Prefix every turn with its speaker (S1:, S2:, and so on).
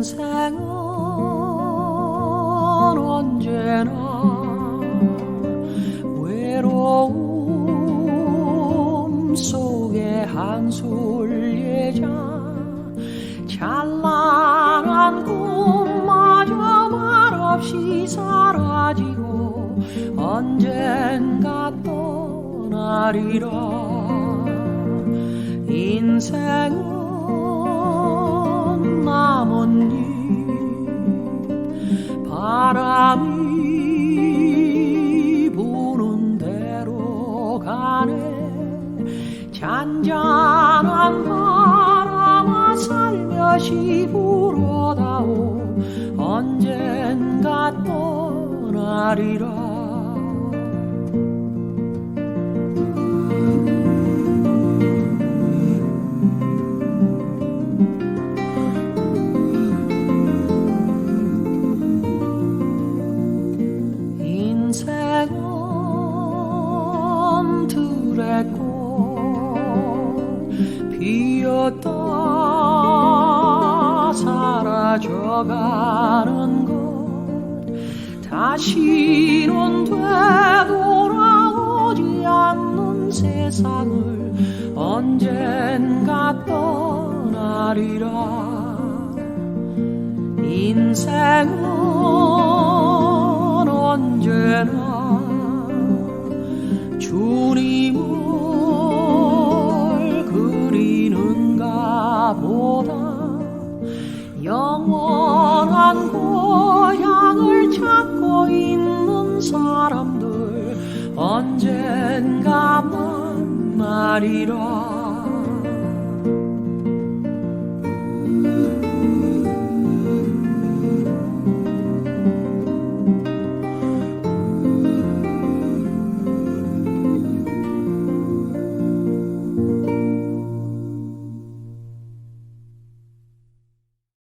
S1: 인생은 언제나 외로움 속에 한술 예자 찬란한 꿈마저 말없이 사라지고 언젠가 떠나리라. 인생은 잔잔한 바람아 살며시 불어다오. 언젠가 떠나리라. 인생은 꽃 피었다 사라져가는 것. 다시는 되돌아오지 않는 세상을 언젠가 떠나리라. 인생은 언젠가 만나리라